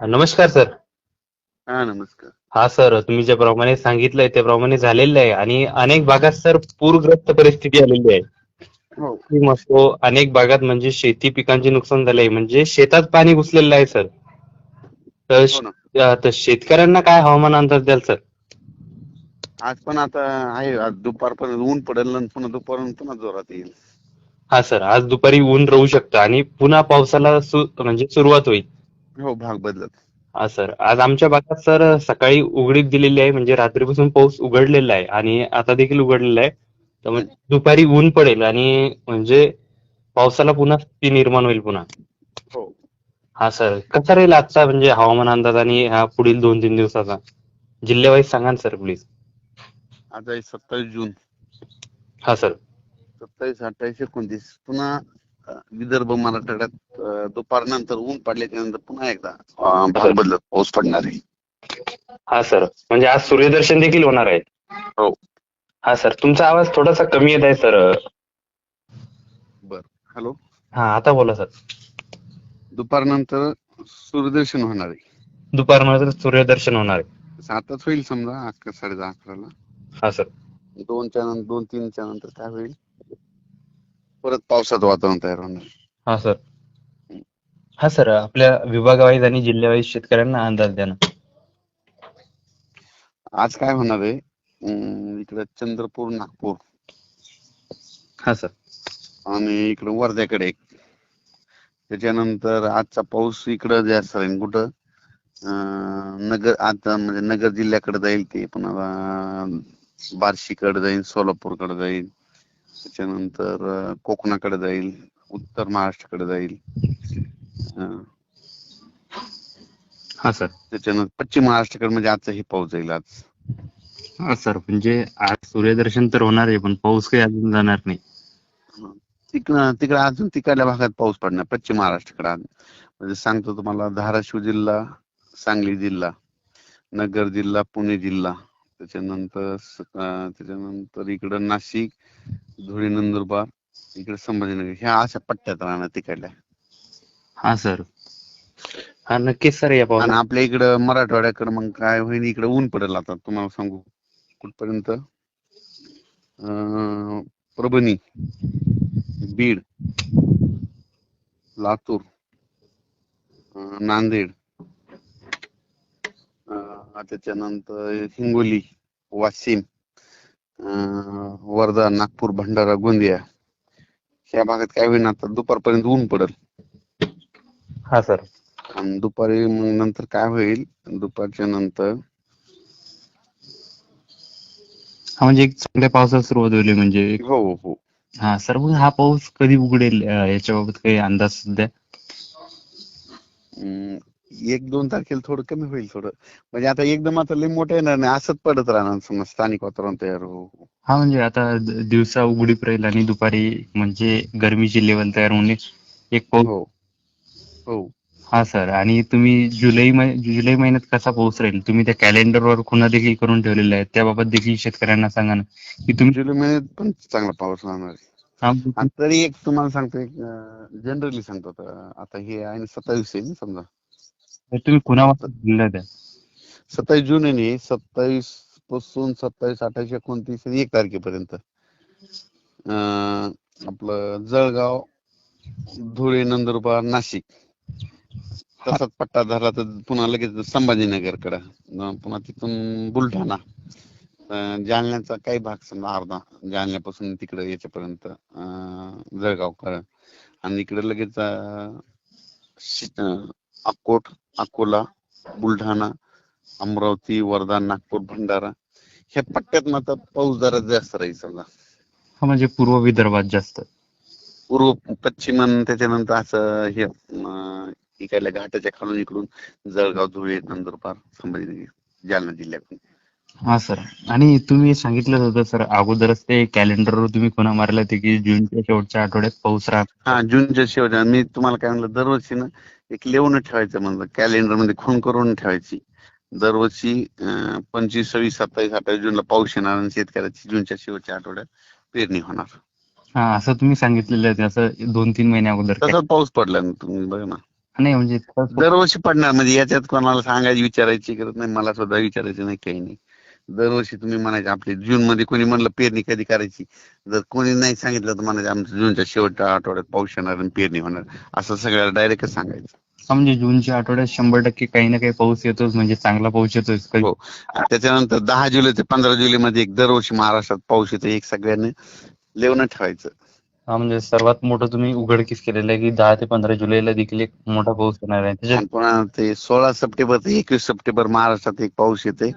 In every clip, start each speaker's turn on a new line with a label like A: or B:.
A: नमस्कार सर.
B: हा नमस्कार.
A: हा सर तुम्ही ज्याप्रमाणे सांगितलंय त्याप्रमाणे झालेलं आहे. आणि अनेक भागात सर पूरग्रस्त परिस्थिती आलेली आहे.
B: हो.
A: अनेक भागात म्हणजे शेती पिकांचे नुकसान झालंय. म्हणजे शेतात पाणी घुसलेलं आहे सर. तर
B: हो
A: तर शेतकऱ्यांना काय हवामान अंदाज द्याल सर?
B: आज पण आता आहे. आज दुपारपर्यंत ऊन पडेल आणि पुन्हा दुपारपर्यंत पुन्हा जोरात येईल.
A: हा सर आज दुपारी ऊन राहू शकतं आणि पुन्हा पावसाला म्हणजे सुरुवात होईल.
B: हो भाग बदलत.
A: हा सर. आज आमच्या भागात सर सकाळी उघडीप दिलेली आहे म्हणजे रात्रीपासून पाऊस उघडलेला आहे आणि आता देखील उघडलेला आहे. तर म्हणजे दुपारी ऊन पडेल आणि म्हणजे पावसाला पुन्हा स्थिती निर्माण होईल पुन्हा.
B: हो.
A: हा सर. कसा राहील आजचा म्हणजे हवामान अंदाज आणि हा पुढील दोन तीन दिवसाचा? जिल्ह्यावाईज सांगा ना सर प्लीज
B: आज आहे सत्तावीस जून.
A: हा सर.
B: सत्तावीस अठ्ठावीस एकोणतीस. पुन्हा विदर्भ मराठवाड्यात दुपारनंतर ऊन पडल्याच्या नंतर पुन्हा एकदा भाग बदलत पाऊस पडणार. आहे
A: हा सर. म्हणजे आज सूर्यदर्शन देखील होणार आहे.
B: हो.
A: हा सर. तुमचा आवाज थोडासा कमी येत आहे सर.
B: बर. हॅलो.
A: हा आता बोला सर.
B: दुपारनंतर सूर्यदर्शन होणार आहे.
A: दुपारनंतर सूर्यदर्शन होणार आहे.
B: सातच होईल समजा अकरा साडे दहा अकराला.
A: हा सर.
B: दोनच्या नंतर दोन तीनच्या नंतर काय होईल? परत पावसाचं वातावरण तयार होणार.
A: हा सर. हा सर आपल्या विभागावाईज आणि जिल्ह्यावाईज शेतकऱ्यांना अंदाज द्या ना.
B: आज काय होणार आहे? अं, इकडं चंद्रपूर नागपूर.
A: हा सर.
B: आणि इकडं वर्ध्याकडे एक. त्याच्यानंतर आजचा पाऊस इकडं जास्त राहील. कुठं? अं, नगर आता म्हणजे नगर जिल्ह्याकडे जाईल ते. पुन्हा बार्शीकडे जाईल सोलापूरकडे जाईल त्याच्यानंतर कोकणाकडे जाईल उत्तर महाराष्ट्राकडे जाईल.
A: हा सर.
B: त्याच्यानंतर पश्चिम महाराष्ट्राकडे म्हणजे आजचा हे पाऊस जाईल आज.
A: हा सर. म्हणजे आज सूर्यदर्शन तर होणार आहे पण पाऊस काही अजून जाणार नाही.
B: तिकडं तिकडे अजून तिकडल्या भागात पाऊस पडणार पश्चिम महाराष्ट्राकडे आज. म्हणजे सांगतो तुम्हाला धाराशिव जिल्हा सांगली जिल्हा नगर जिल्हा पुणे जिल्हा. त्याच्यानंतर त्याच्यानंतर इकडं नाशिक धुळे नंदुरबार इकडे संभाजीनगर ह्या अशा पट्ट्यात राहणार तिकडल्या.
A: हा सर. हा नक्कीच सर या
B: आणि आपल्या इकडं मराठवाड्याकडे मग काय होईल इकडे ऊन पडेल आता तुम्हाला सांगू. कुठपर्यंत? अं, परभणी बीड लातूर अं, नांदेड अं, त्याच्यानंतर हिंगोली वाशिम अं, वर्धा नागपूर भंडारा गोंदिया ह्या भागात काय होईल आता दुपारपर्यंत ऊन पडेल.
A: हा सर.
B: आणि दुपारी मग नंतर काय होईल दुपारच्या नंतर
A: हा म्हणजे एक चांगल्या पावसाला सुरुवात होईल म्हणजे
B: हो हो.
A: हा सर मग हा पाऊस कधी उघडेल अं, याच्याबाबत काही अंदाज सध्या?
B: अं, एक दोन तारखेला थोडं कमी होईल थोडं. म्हणजे आता एकदम आता लई मोठं येणार नाही असंच पडत राहणार समज स्थानिक वातावरण तयार हो
A: हा. म्हणजे आता दिवसा उघडीप राहील आणि दुपारी म्हणजे गरमीची लेवल तयार होणे एक पाऊस
B: हो हो.
A: हा सर. आणि तुम्ही जुलै जुलै महिन्यात कसा पाऊस राहील? तुम्ही त्या कॅलेंडरवर खुणा देखील करून ठेवलेल्या आहेत त्याबाबत देखील शेतकऱ्यांना सांगा ना. की तुम्ही
B: जुलै महिन्यात पण चांगला पाऊस राहणार आहे.
A: हा,
B: आणि तरी एक तुम्हाला सांगतो एक जनरली सांगतो आता. आता हे आहे ना सत्तावीस आहे ना समजा.
A: म्हणजे तुम्ही खुणा दिलेल्या त्या?
B: सत्तावीस जून आहे सत्तावीसपासून सत्तावीस अठ्ठावीस एकोणतीस आणि एक तारखेपर्यंत. अं, आपलं जळगाव धुळे नंदुरबार नाशिक. तसाच पट्टा धरला तर पुन्हा लगेच संभाजीनगरकडं. अं, पुन्हा तिथून बुलढाणा. अं, जालन्याचा काही भाग समजा अर्धा जालन्यापासून तिकडे याच्यापर्यंत अं, जळगावकडं. आणि इकडे लगेच अं, शि- अं, अक्कोट अकोला बुलढाणा अमरावती वर्धा नागपूर भंडारा. ह्या पट्ट्यात मात्र पाऊस जरा जास्त राहील समजा.
A: हा म्हणजे पूर्व विदर्भात जास्त.
B: पूर्व पश्चिम आणि त्याच्यानंतर असं हे अं, इकडल्या घाटाच्या खालून इकडून जळगाव धुळे नंदुरबार संभाजीनगर जालना जिल्ह्यातून.
A: हा सर. आणि तुम्ही सांगितलं होतं सर अगोदरच ते कॅलेंडरवर तुम्ही खुणा मारला होते की जूनच्या शेवटच्या आठवड्यात पाऊस राहणार.
B: हा जूनच्या शेवटच्या. मी तुम्हाला काय म्हणलं दरवर्षी ना एक लिहून ठेवायचं म्हणलं कॅलेंडरमध्ये खून करून ठेवायची. दरवर्षी अं, पंचवीस सव्वीस सत्तावीस अठ्ठावीस जूनला पाऊस येणार आणि शेतकऱ्याची जूनच्या शेवटच्या आठवड्यात पेरणी होणार.
A: हा असं तुम्ही सांगितलेलं आहे असं दोन तीन महिने अगोदर
B: तसाच पाऊस पडला ना तुम्ही बघा ना.
A: नाही म्हणजे
B: दरवर्षी पडणार म्हणजे याच्यात कोणाला सांगायची विचारायची गरज नाही मला सुद्धा विचारायचं नाही काही नाही. दरवर्षी तुम्ही म्हणायचे आपले जून मध्ये कोणी म्हणलं पेरणी कधी करायची? जर कोणी नाही सांगितलं तर म्हणायचं आमचं जूनच्या शेवटच्या आठवड्यात पाऊस येणार आणि पेरणी होणार. असं सगळ्याला डायरेक्ट सांगायचं.
A: म्हणजे जूनच्या आठवड्यात शंभर टक्के काही ना काही पाऊस येतोच म्हणजे चांगला पाऊस येतोच.
B: हो. त्याच्यानंतर दहा जुलै ते पंधरा जुलै मध्ये एक दरवर्षी महाराष्ट्रात पाऊस येतो एक सगळ्यांनी लेवणं ठेवायचं.
A: हा म्हणजे सर्वात मोठं तुम्ही उघडकीस केलेलं आहे की दहा ते पंधरा जुलैला देखील एक मोठा पाऊस येणार आहे.
B: पुन्हा ते सोळा सप्टेंबर ते एकवीस सप्टेंबर महाराष्ट्रात एक पाऊस येते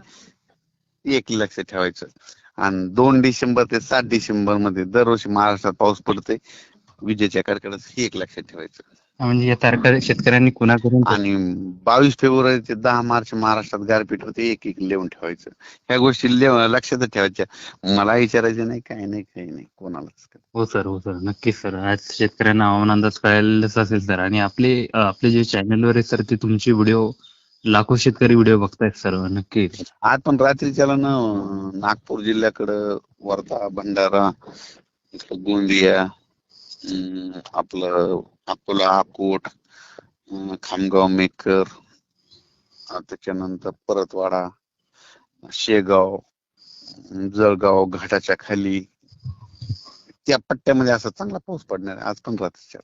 B: एक लक्ष ठेवायचं. आणि दोन डिसेंबर ते सात डिसेंबरमध्ये दरवर्षी महाराष्ट्रात पाऊस पडते विजेच्या कडकडात हे एक लक्षात ठेवायचं.
A: म्हणजे या तारखा शेतकऱ्यांनी कुणाकडून
B: आणि बावीस फेब्रुवारी ते दहा मार्च महाराष्ट्रात गारपीट होते एक एक लिहून ठेवायचं. ह्या गोष्टी लक्षात ठेवायच्या. मला विचारायचं नाही काही नाही काही नाही कोणालाच
A: हो सर हो सर. नक्कीच सर. आज शेतकऱ्यांना हवामान अंदाज कळायलाच असेल सर. आणि आपले आपले जे चॅनलवर आहे सर ते तुमचे व्हिडिओ लाखो शेतकरी व्हिडिओ बघतायत सर्व नक्की.
B: आज पण रात्रीच्याला ना नागपूर जिल्ह्याकडं वर्धा भंडारा गोंदिया आपलं अकोला अकोट खामगाव मेकर त्याच्यानंतर परतवाडा शेगाव जळगाव घाटाच्या खाली. त्या पट्ट्यामध्ये असा चांगला पाऊस पडणार आहे. आज पण रात्रीच्या.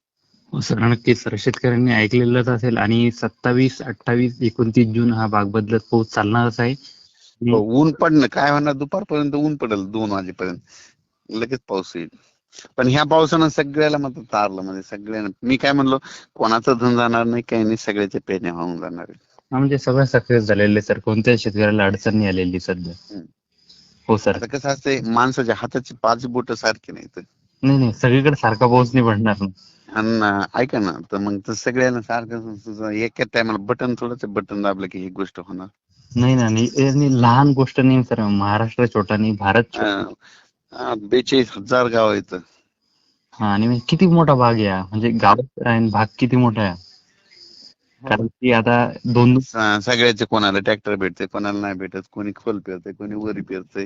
A: सर नक्कीच सर शेतकऱ्यांनी ऐकलेलंच असेल आणि सत्तावीस अठ्ठावीस एकोणतीस जून हा भाग बदलत पाऊस चालणारच आहे.
B: हो, ऊन पडणं काय होणार दुपारपर्यंत ऊन पडेल दोन वाजेपर्यंत. लगेच पाऊस येईल. पण ह्या पावसानं सगळ्याला मग तारलं म्हणजे सगळ्यांना. मी काय म्हणलो कोणाचं धन जाणार नाही काही नाही सगळ्याच्या पेरण्या होऊन जाणार
A: म्हणजे सगळं सक्सेस झालेलं सर. कोणत्याच शेतकऱ्याला अडचण नाही आलेली सध्या. हो सर.
B: कसं असते माणसाच्या हाताची पाच बोट सारखी
A: नाही नाही सगळीकडे सारखा पाऊस नाही पडणार.
B: आणि ऐका ना तर मग तर सगळ्यांना सारखं तुझं एका टायमाला बटन थोडंच बटन दाबलं की ही गोष्ट होणार.
A: नाही ना नाही हे नाही, लहान गोष्ट नाही सर महाराष्ट्र छोटा नाही भारत छोटा.
B: अं, अं, बेचाळीस हजार गाव आहेत
A: हा आणि म्हणजे किती मोठा भाग आहे हा. म्हणजे गाव आणि भाग किती मोठा आहे कारण की आता दोन
B: स- सगळ्याचे कोणाला ट्रॅक्टर भेटते कोणाला नाही भेटत कोणी खोल पेरते कोणी वरी पेरते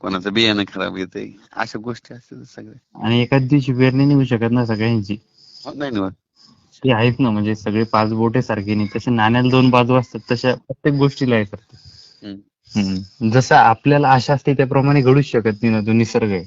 B: कोणाचं बियाणं खराब येते अशा गोष्टी असतात सगळ्या.
A: आणि एकाच दिवशी पेरणी होऊ शकत ना सगळ्यांची.
B: नाही ना
A: ते आहेत ना म्हणजे सगळे पाच बोटे सारखे नाही तसे नाण्याला दोन बाजू असतात तशा प्रत्येक गोष्टीला
B: हम्म.
A: हम्म. जसं आपल्याला आशा असते त्याप्रमाणे घडूच शकत नाही ना तो निसर्ग आहे